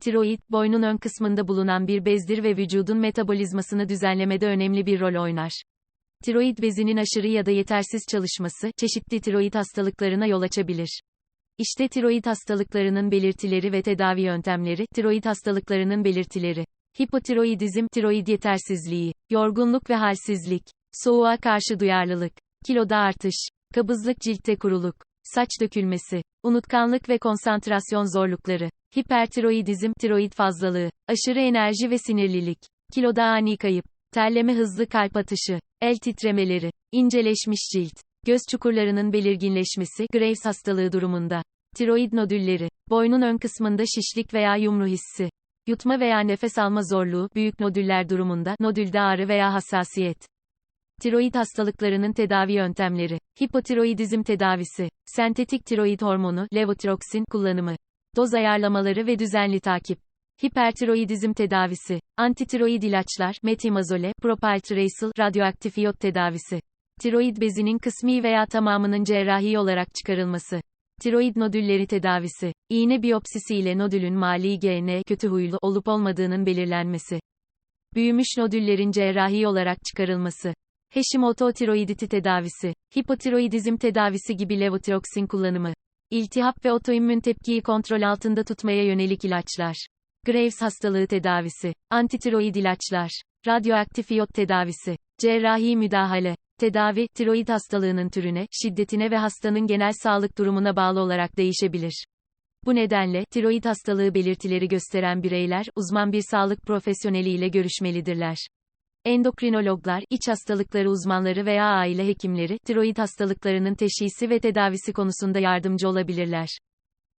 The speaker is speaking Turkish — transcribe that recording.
Tiroid, boynun ön kısmında bulunan bir bezdir ve vücudun metabolizmasını düzenlemede önemli bir rol oynar. Tiroid bezinin aşırı ya da yetersiz çalışması, çeşitli tiroid hastalıklarına yol açabilir. İşte tiroid hastalıklarının belirtileri ve tedavi yöntemleri, tiroid hastalıklarının belirtileri. Hipotiroidizm, tiroid yetersizliği, yorgunluk ve halsizlik, soğuğa karşı duyarlılık, kiloda artış, kabızlık ciltte kuruluk, saç dökülmesi, unutkanlık ve konsantrasyon zorlukları, hipertiroidizm, tiroid fazlalığı, aşırı enerji ve sinirlilik, kiloda ani kayıp, terleme hızlı kalp atışı, el titremeleri, inceleşmiş cilt, göz çukurlarının belirginleşmesi, Graves hastalığı durumunda, tiroid nodülleri, boynun ön kısmında şişlik veya yumru hissi, yutma veya nefes alma zorluğu, büyük nodüller durumunda, nodülde ağrı veya hassasiyet. Tiroid hastalıklarının tedavi yöntemleri. Hipotiroidizm tedavisi. Sentetik tiroid hormonu, levotiroksin kullanımı. Doz ayarlamaları ve düzenli takip. Hipertiroidizm tedavisi. Antitiroid ilaçlar, metimazole, propyltracyl, radyoaktif iyot tedavisi. Tiroid bezinin kısmi veya tamamının cerrahi olarak çıkarılması. Tiroid nodülleri tedavisi. İğne biyopsisi ile nodülün mali GN kötü huylu olup olmadığının belirlenmesi. Büyümüş nodüllerin cerrahi olarak çıkarılması. Hashimoto tiroiditi tedavisi, hipotiroidizm tedavisi gibi levotiroksin kullanımı, iltihap ve otoimmün tepkiyi kontrol altında tutmaya yönelik ilaçlar, Graves hastalığı tedavisi, antitiroid ilaçlar, radyoaktif iyot tedavisi, cerrahi müdahale, tedavi, tiroid hastalığının türüne, şiddetine ve hastanın genel sağlık durumuna bağlı olarak değişebilir. Bu nedenle, tiroid hastalığı belirtileri gösteren bireyler, uzman bir sağlık profesyoneli ile görüşmelidirler. Endokrinologlar, iç hastalıkları uzmanları veya aile hekimleri, tiroid hastalıklarının teşhisi ve tedavisi konusunda yardımcı olabilirler.